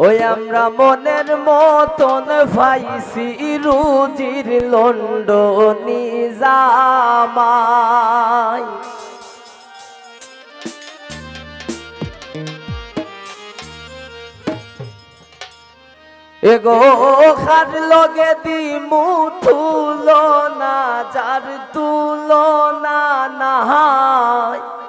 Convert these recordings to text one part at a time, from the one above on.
ওই আমরা মনের মতন ফাইসি রুজির লন্ড নিজামাই এগো খার লগে দি মুথুলো না যার তুলো না নাহাই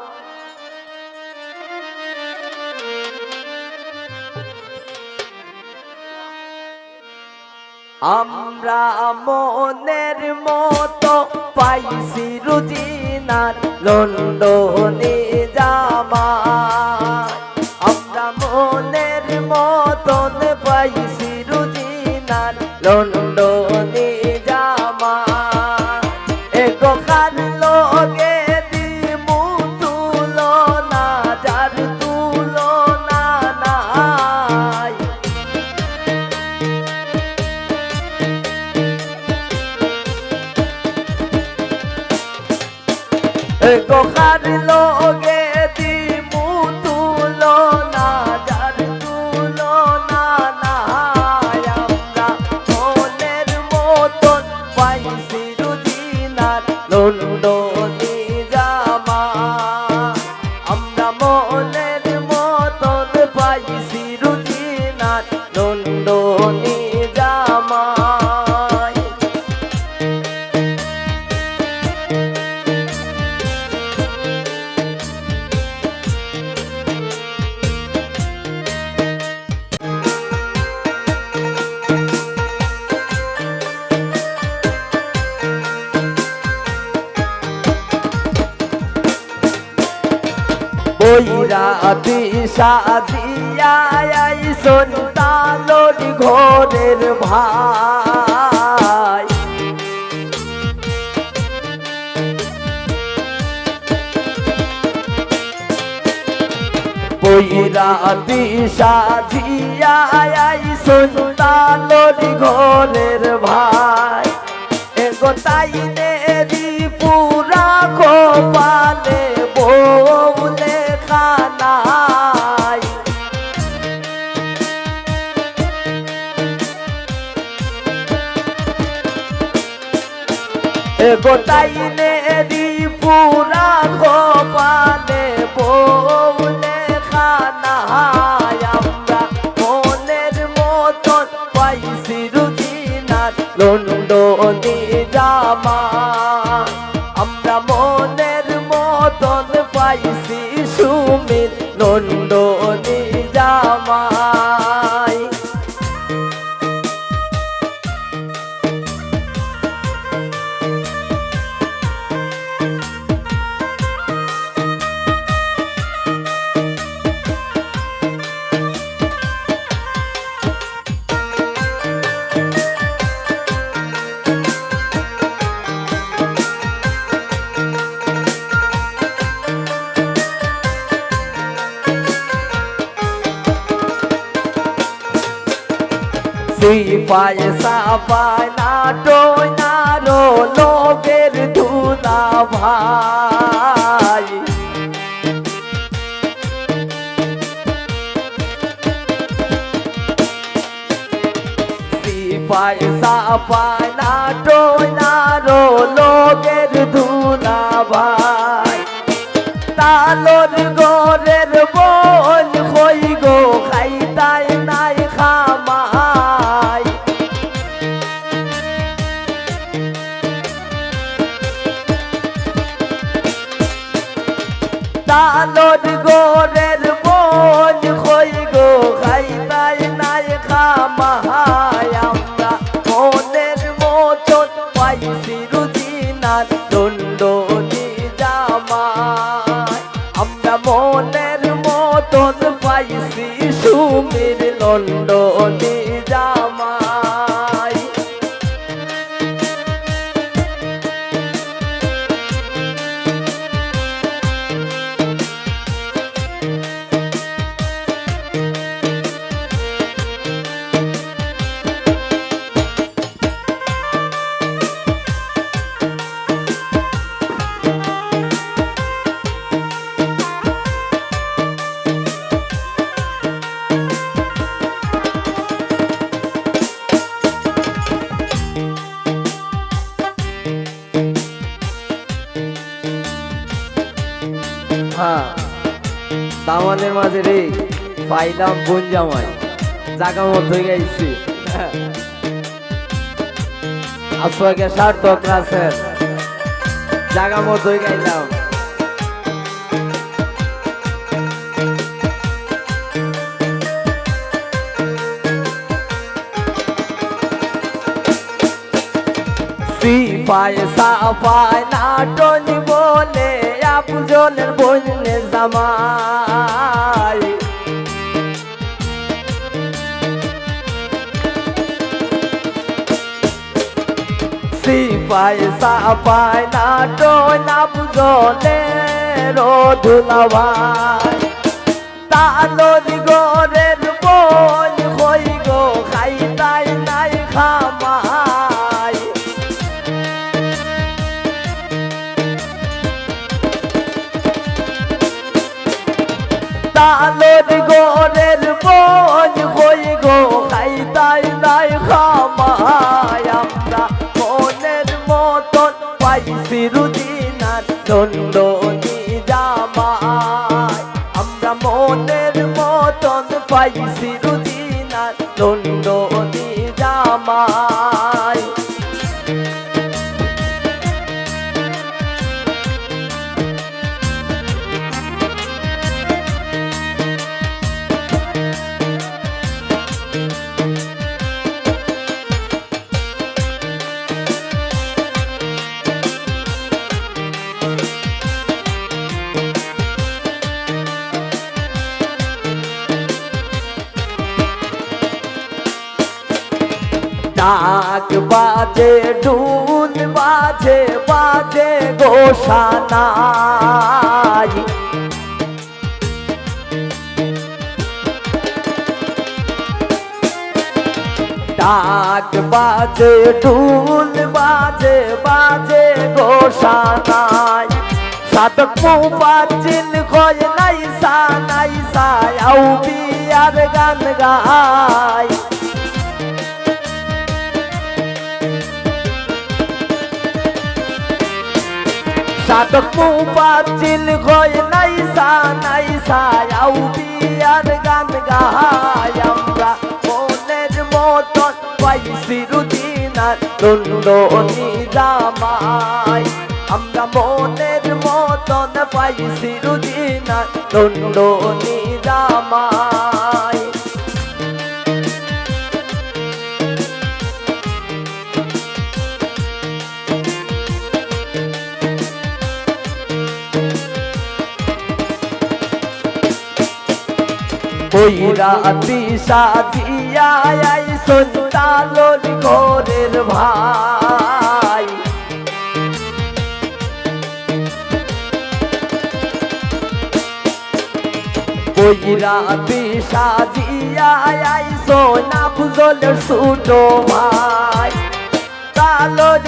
আমরা মনের মতো পাইছি রুজিনার লন্ডনে জামা। বইরা দিশা দিয়াই সন্তানোর ঘরের ভাই। বইরা দিশা দিয়াই সন্তানোর ঘরের ভাই। এগো তাইনেরি এগো দি পুরা গোপালে বউলে খানা আমরা মনের মতন পাইছি রুজিনার লন্ডনি জামা। সাপায় না ডোয় না রো লোকের ধুলা ভাই। সিপায় সাপায় না ডোয় না রো লোকের ধুলা ভাই। তালোর গোরের বল সুমির আমাদের মাঝে রে, পাইলাম বোন জামাই। জাগা মধ্যে গেছি। আসবাকে সার্থক আছেন। জাগা মধ্যে গাইলাম সিপাই সাপাই নাটনি বলে আপজনের বইনে জামাই। সিপাই সাপাই নাটন আপজনে রোধুলাভাই তালরি গরের বই হই গো, খাই তাই নাই খামাই। তালর গোরের বোঝ পাইছি রুদিনার দণ্ডনি জামাই বাজে ডুন বাজে বাজে গোসানাই ডাক বাজে ডুন বাজে বাজে গোসানাই সাতক মুবাজিল কয় নাই সা নাই সা আউ বিয়ার গান গায়। সাধক মুবাজিল গয় নাই সা নাই সায়াও বিয়ার গান গাই আমরা। মনের মতন পাইছি রুদিনার দণ্ডনি জামাই। আমরা মনের মতন পাইছি রুদিনার দণ্ডনি জামাই। ওই রাতি সাজিয়া আই সন্তালোর ঘরের ভাই। ওই রাতি সাজিয়া আই সোনা ফুজল সুটো ভাই। তালোর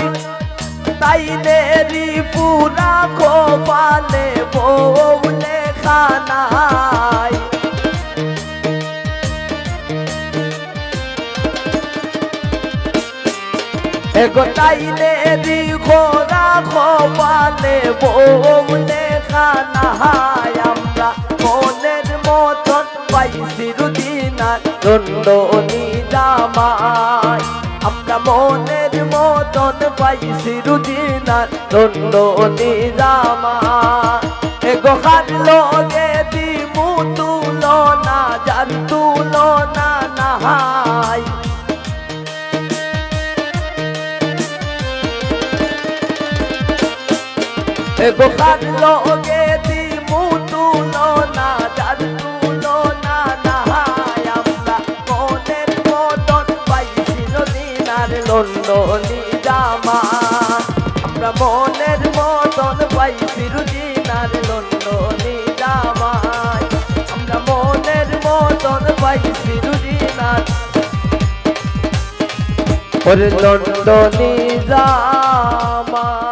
তাইলে রি পুরা খোপালে বৌলে খানায় এগো তাইলে রি খোরা খোপালে বৌলে খানায় আমরা মনের মতন পাইছি রুদিনার দণ্ডনি জামাই আমরা মনের মতন পাইছি রুদিনার দণ্ডনি জামাই এগো হার লগে দিমু তুলো না যার তুলো না নাহাই হার লগে দিমু তুলো না যার তুলো না নাহাই আমরা মনের মতন পাইছি রদিনার লন্ডনি জামা। আমরা মনের মতন পাইছি রুদিনার লন্ডনি জামাই আমরা মনের মতন পাইছি রুদিনার ওরে লন্ডনি জামা।